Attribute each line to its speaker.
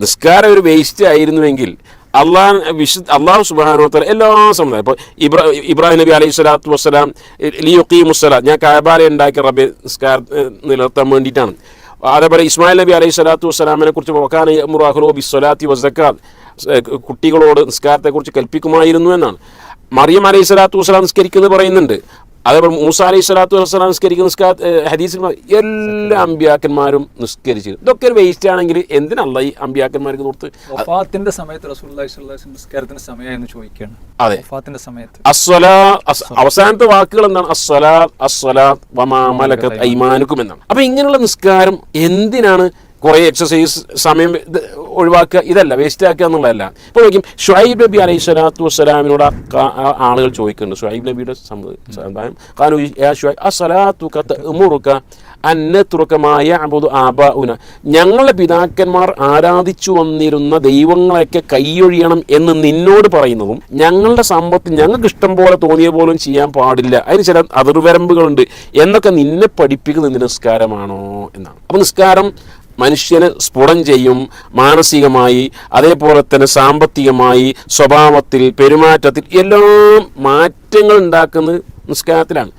Speaker 1: നിസ്കാരം ഒരു വേസ്റ്റ് ആയിരുന്നുവെങ്കിൽ അള്ളാഹ് വിശു അള്ളാഹു സുബാനോത്ത എല്ലാ സമുദായം ഇപ്പോൾ ഇബ്രാ ഇബ്രാഹിം നബി അലൈഹി സ്വലാത്തു വസ്സലാം ലിയുക്കി മുസ്സലാം ഞാൻ കാബാല ഉണ്ടാക്കിയ റബ്ബെ നിസ്കാരം നിലനിർത്താൻ വേണ്ടിയിട്ടാണ്. അതേപോലെ ഇസ്മായിൽ നബി അലൈഹി സ്വലാത്തു വസ്സലാമിനെ കുറിച്ച് വക്കാന മുറാഹുലോ ബിസ്വലാത്തി വസക്കാത്ത് കുട്ടികളോട് നിസ്കാരത്തെക്കുറിച്ച് കൽപ്പിക്കുമായിരുന്നു എന്നാണ്. മറിയം അലൈഹി സ്വലാത്തു വസ്സലാം നിസ്കരിക്കുന്നത് പറയുന്നുണ്ട്. അതേപോലെ മൂസ അലൈഹി സ്വലാത്തു വസ്സലാം നിസ്കരിക്കുന്ന നിസ്കാര ഹദീസിൽ എല്ലാ അമ്പിയാക്കന്മാരും നിസ്കരിച്ചു. ഇതൊക്കെ ഒരു വേസ്റ്റ് ആണെങ്കിൽ എന്തിനല്ല ഈ അമ്പിയാക്കന്മാർക്ക് കൊടുത്ത്?
Speaker 2: വഫാത്തിന്റെ സമയത്ത് നിസ്കാരത്തിന്റെ സമയമായിരുന്നു ചോദിക്കുകയാണ്
Speaker 1: അതെ.
Speaker 2: വഫാത്തിന്റെ സമയത്ത്.
Speaker 1: അസ്വലാ അവസാനത്തെ വാക്കുകൾ എന്താണ്? അസ്വലാ അസ്വലാ വമാ മലക്കത്ത് ഐമാനുക്കും എന്നാണ്. അപ്പൊ ഇങ്ങനെയുള്ള നിസ്കാരം എന്തിനാണ്? കുറെ എക്സസൈസ് സമയം ഒഴിവാക്കുക. ഇതല്ല വേസ്റ്റ് ആക്കുക എന്നുള്ളതല്ല. ഇപ്പോൾ നോക്കും ഷുഹൈബ് നബി അലൈഹി സ്വലാത്തു വസ്സലാമിനോട് ആളുകൾ ചോദിക്കുന്നുണ്ട്. ഷുഹൈബ് നബിയുടെ സമുദായം ഞങ്ങളുടെ പിതാക്കന്മാർ ആരാധിച്ചു വന്നിരുന്ന ദൈവങ്ങളെയൊക്കെ കൈയൊഴിയണം എന്ന് നിന്നോട് പറയുന്നതും ഞങ്ങളുടെ സമ്പത്ത് ഞങ്ങൾക്ക് ഇഷ്ടം പോലെ തോന്നിയ പോലും ചെയ്യാൻ പാടില്ല. അതിന് ചില അതിർവരമ്പുകളുണ്ട്. എന്നൊക്കെ നിന്നെ പഠിപ്പിക്കുന്ന നിസ്കാരമാണോ എന്നാണ്. അപ്പൊ നിസ്കാരം മനുഷ്യന് സ്ഫുടം ചെയ്യും മാനസികമായി അതേപോലെ തന്നെ സാമ്പത്തികമായി സ്വഭാവത്തിൽ പെരുമാറ്റത്തിൽ എല്ലാം മാറ്റങ്ങൾ ഉണ്ടാക്കുന്നത് നിസ്കാരത്തിലാണ്.